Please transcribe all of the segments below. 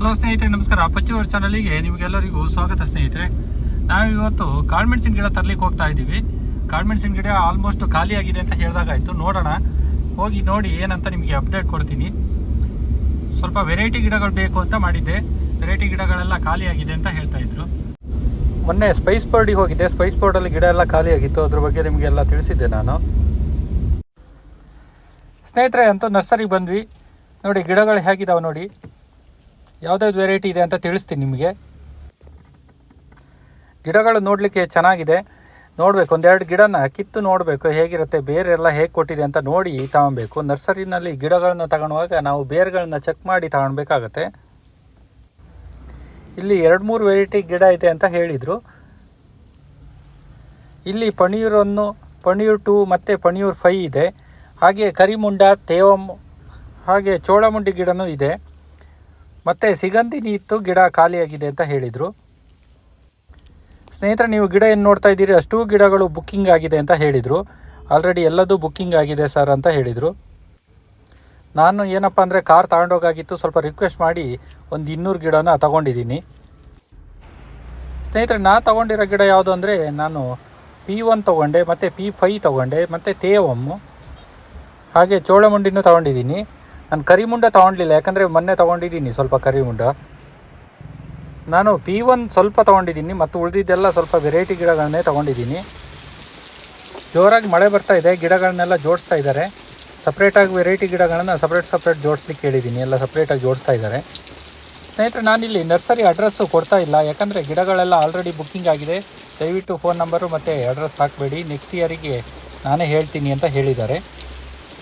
Hello ಸ್ನೇಹಿತರೆ, ನಮಸ್ಕಾರ. ಅಪ್ಪಚ್ಚು ಅವ್ರ ಚಾನಲಿಗೆ ನಿಮಗೆಲ್ಲರಿಗೂ ಸ್ವಾಗತ ಸ್ನೇಹಿತರೆ. ನಾವು ಇವತ್ತು ಕಾಳುಮೆಣಸಿನ ಗಿಡ ತರಲಿಕ್ಕೆ ಹೋಗ್ತಾ ಇದ್ದೀವಿ. ಕಾಳುಮೆಣಸಿನ ಗಿಡ ಆಲ್ಮೋಸ್ಟ್ ಖಾಲಿಯಾಗಿದೆ ಅಂತ ಹೇಳಿದಾಗಾಯಿತು. ನೋಡೋಣ. ಹೋಗಿ ನೋಡಿ ಏನಂತ ನಿಮಗೆ ಅಪ್ಡೇಟ್ ಕೊಡ್ತೀನಿ. ಸ್ವಲ್ಪ ವೆರೈಟಿ ಗಿಡಗಳು ಬೇಕು ಅಂತ ಮಾಡಿದ್ದೆ. ವೆರೈಟಿ ಗಿಡಗಳೆಲ್ಲ ಖಾಲಿ ಆಗಿದೆ ಅಂತ ಹೇಳ್ತಾ ಇದ್ರು. ಮೊನ್ನೆ ಸ್ಪೈಸ್ ಬೋರ್ಡಿಗೆ ಹೋಗಿದ್ದೆ. ಸ್ಪೈಸ್ ಬೋರ್ಡಲ್ಲಿ ಗಿಡ ಎಲ್ಲ ಖಾಲಿಯಾಗಿತ್ತು ಅದ್ರ ಬಗ್ಗೆ ನಿಮಗೆಲ್ಲ ತಿಳಿಸಿದ್ದೆ ನಾನು. ಸ್ನೇಹಿತರೆ, ಅಂತೂ ನರ್ಸರಿಗೆ ಬಂದ್ವಿ. ನೋಡಿ, ಗಿಡಗಳು ಹೇಗಿದ್ದಾವೆ ನೋಡಿ. ಯಾವುದ್ಯಾವ್ದು ವೆರೈಟಿ ಇದೆ ಅಂತ ತಿಳಿಸ್ತೀನಿ ನಿಮಗೆ. ಗಿಡಗಳು ನೋಡಲಿಕ್ಕೆ ಚೆನ್ನಾಗಿದೆ. ನೋಡಬೇಕು, ಒಂದೆರಡು ಗಿಡನ ಕಿತ್ತು ನೋಡಬೇಕು, ಹೇಗಿರುತ್ತೆ, ಬೇರೆಲ್ಲ ಹೇಗೆ ಕೊಟ್ಟಿದೆ ಅಂತ ನೋಡಿ ತಗೊಬೇಕು. ನರ್ಸರಿನಲ್ಲಿ ಗಿಡಗಳನ್ನ ತಗೊಳ್ಳುವಾಗ ನಾವು ಬೇರ್ಗಳನ್ನ ಚೆಕ್ ಮಾಡಿ ತಗೊಳ್ಬೇಕಾಗತ್ತೆ ಇಲ್ಲಿ ಎರಡು ಮೂರು ವೆರೈಟಿ ಗಿಡ ಇದೆ ಅಂತ ಹೇಳಿದರು. ಇಲ್ಲಿ ಪಣಿಯೂರನ್ನು, ಪಣಿಯೂರ್ ಟು ಮತ್ತು ಪಣಿಯೂರ್ ಫೈ ಇದೆ. ಹಾಗೆ ಕರಿಮುಂಡ ತೇವಂ ಹಾಗೆ ಚೋಳಮುಂಡಿ ಗಿಡನೂ ಇದೆ. ಮತ್ತು ಸಿಗಂಧಿನಿ ಇತ್ತು ಗಿಡ ಖಾಲಿಯಾಗಿದೆ ಅಂತ ಹೇಳಿದರು. ಸ್ನೇಹಿತರೆ, ನೀವು ಗಿಡ ಏನು ನೋಡ್ತಾ ಇದ್ದೀರಿ? ಅಷ್ಟೂ ಗಿಡಗಳು ಬುಕ್ಕಿಂಗ್ ಆಗಿದೆ ಅಂತ ಹೇಳಿದರು. ಆಲ್ರೆಡಿ ಎಲ್ಲದೂ ಬುಕ್ಕಿಂಗ್ ಆಗಿದೆ ಸರ್ ಅಂತ ಹೇಳಿದರು. ನಾನು ಏನಪ್ಪ ಅಂದರೆ ಕಾರ್ ತಗೊಂಡೋಗಾಗಿತ್ತು. ಸ್ವಲ್ಪ ರಿಕ್ವೆಸ್ಟ್ ಮಾಡಿ ಒಂದು ಇನ್ನೂರು ಗಿಡನ ತಗೊಂಡಿದ್ದೀನಿ. ಸ್ನೇಹಿತರೆ, ನಾ ತಗೊಂಡಿರೋ ಗಿಡ ಯಾವುದು ಅಂದರೆ ನಾನು ಪಿ ಒನ್ ತೊಗೊಂಡೆ, ಮತ್ತು ಪಿ ಫೈ ತೊಗೊಂಡೆ, ಮತ್ತು ತೇವಮ್ಮು, ಹಾಗೆ ಚೋಳಮುಂಡಿನೂ ತೊಗೊಂಡಿದ್ದೀನಿ. ನಾನು ಕರಿಮುಂಡ ತೊಗೊಂಡಿಲ್ಲ, ಯಾಕಂದರೆ ಮೊನ್ನೆ ತೊಗೊಂಡಿದ್ದೀನಿ ಸ್ವಲ್ಪ ಕರಿಮುಂಡ ನಾನು ಪಿ ಒನ್ ಸ್ವಲ್ಪ ತೊಗೊಂಡಿದ್ದೀನಿ, ಮತ್ತು ಉಳಿದಿದ್ದೆಲ್ಲ ಸ್ವಲ್ಪ ವೆರೈಟಿ ಗಿಡಗಳನ್ನೇ ತೊಗೊಂಡಿದ್ದೀನಿ. ಜೋರಾಗಿ ಮಳೆ ಬರ್ತಾ ಇದೆ, ಗಿಡಗಳನ್ನೆಲ್ಲ ಜೋಡಿಸ್ತಾ ಇದ್ದಾರೆ. ಸಪ್ರೇಟಾಗಿ ವೆರೈಟಿ ಗಿಡಗಳನ್ನು ಸಪ್ರೇಟ್ ಸಪ್ರೇಟ್ ಜೋಡಿಸ್ಲಿಕ್ಕೆ ಹೇಳಿದ್ದೀನಿ, ಎಲ್ಲ ಸಪ್ರೇಟಾಗಿ ಜೋಡಿಸ್ತಾ ಇದ್ದಾರೆ. ಸ್ನೇಹಿತರೆ, ನಾನಿಲ್ಲಿ ನರ್ಸರಿ ಅಡ್ರೆಸ್ಸು ಕೊಡ್ತಾ ಇಲ್ಲ, ಯಾಕಂದರೆ ಗಿಡಗಳೆಲ್ಲ ಆಲ್ರೆಡಿ ಬುಕ್ಕಿಂಗ್ ಆಗಿದೆ. ದಯವಿಟ್ಟು ಫೋನ್ ನಂಬರು ಮತ್ತು ಅಡ್ರೆಸ್ ಹಾಕಬೇಡಿ. ನೆಕ್ಸ್ಟ್ ಇಯರಿಗೆ ನಾನೇ ಹೇಳ್ತೀನಿ ಅಂತ ಹೇಳಿದ್ದಾರೆ.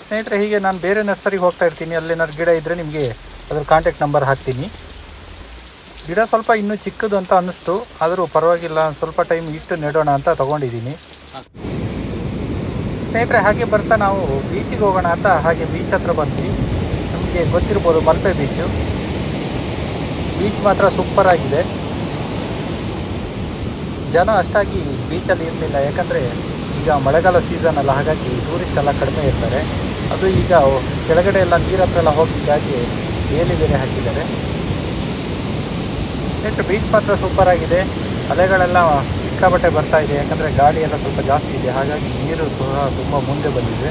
ಸ್ನೇಹಿತರೆ, ಹೀಗೆ ನಾನು ಬೇರೆ ನರ್ಸರಿಗೆ ಹೋಗ್ತಾ ಇರ್ತೀನಿ. ಅಲ್ಲೇನಾದ್ರು ಗಿಡ ಇದ್ದರೆ ನಿಮಗೆ ಅದ್ರ ಕಾಂಟ್ಯಾಕ್ಟ್ ನಂಬರ್ ಹಾಕ್ತೀನಿ. ಗಿಡ ಸ್ವಲ್ಪ ಇನ್ನೂ ಚಿಕ್ಕದು ಅಂತ ಅನ್ನಿಸ್ತು. ಆದರೂ ಪರವಾಗಿಲ್ಲ ಸ್ವಲ್ಪ ಟೈಮ್ ಇಟ್ಟು ನೆಡೋಣ ಅಂತ ತೊಗೊಂಡಿದ್ದೀನಿ. ಸ್ನೇಹಿತರೆ, ಹಾಗೆ ಬರ್ತಾ ನಾವು ಬೀಚಿಗೆ ಹೋಗೋಣ ಅಂತ ಹಾಗೆ ಬೀಚ್ ಹತ್ರ ಬಂದ್ವಿ. ನಮಗೆ ಗೊತ್ತಿರ್ಬೋದು ಮಲ್ಪೆ ಬೀಚು ಬೀಚ್ ಮಾತ್ರ ಸೂಪರ್ ಆಗಿದೆ. ಜನ ಅಷ್ಟಾಗಿ ಬೀಚಲ್ಲಿ ಇರಲಿಲ್ಲ. ಯಾಕಂದರೆ ಈಗ ಮಳೆಗಾಲ ಸೀಸನ್ ಅಲ್ಲ, ಹಾಗಾಗಿ ಟೂರಿಸ್ಟ್ ಎಲ್ಲ ಕಡಿಮೆ ಇರ್ತಾರೆ. ಅದು ಈಗ ಕೆಳಗಡೆ ಎಲ್ಲ ನೀರ ಹತ್ರ ಎಲ್ಲ ಹೋಗಿದ್ದಾಗಿ ಬೇಲಿ ಬೇರೆ ಹಾಕಿದ್ದಾರೆ. ನೆಕ್ಸ್ಟ್ ಬೀಚ್ ಮಾತ್ರ ಸೂಪರ್ ಆಗಿದೆ. ಅಲೆಗಳೆಲ್ಲ ಸಿಕ್ಕಾಬಟ್ಟೆ ಬರ್ತಾ ಇದೆ. ಯಾಕಂದರೆ ಗಾಳಿ ಎಲ್ಲ ಸ್ವಲ್ಪ ಜಾಸ್ತಿ ಇದೆ. ಹಾಗಾಗಿ ನೀರು ಸಹ ತುಂಬ ಮುಂದೆ ಬಂದಿದೆ.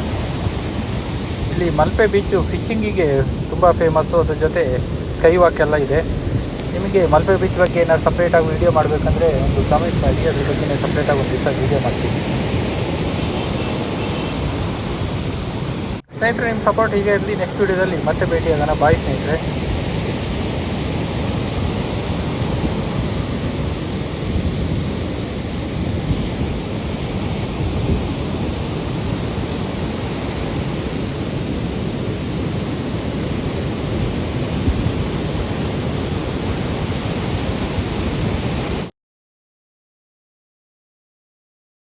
ಇಲ್ಲಿ ಮಲ್ಪೆ ಬೀಚು ಫಿಶಿಂಗಿಗೆ ತುಂಬ ಫೇಮಸ್ಸು ಅದ್ರ ಜೊತೆ ಸ್ಕೈ ವಾಕ್ ಎಲ್ಲ ಇದೆ. ನಿಮಗೆ ಮಲ್ಪೆ ಬೀಚ್ ಬಗ್ಗೆ ಏನಾದ್ರು ಸಪ್ರೇಟಾಗಿ ವೀಡಿಯೋ ಮಾಡಬೇಕಂದ್ರೆ ಒಂದು ಕಮೆಂಟ್ ಮಾಡಿ. ಅದ್ರ ಬಗ್ಗೆ ಸಪ್ರೇಟಾಗಿ ಒಂದು ದಿವಸ ವೀಡಿಯೋ ಮಾಡ್ತೀನಿ. ಸ್ನೇಹಿತರೆ ನಿಮ್ಮ ಸಪೋರ್ಟ್ ಹೀಗೆ ಇರಲಿ ನೆಕ್ಸ್ಟ್ ವೀಡಿಯೋದಲ್ಲಿ ಮತ್ತೆ ಭೇಟಿಯಾಗೋಣ. ಬಾಯ್ ಸ್ನೇಹಿತರೆ.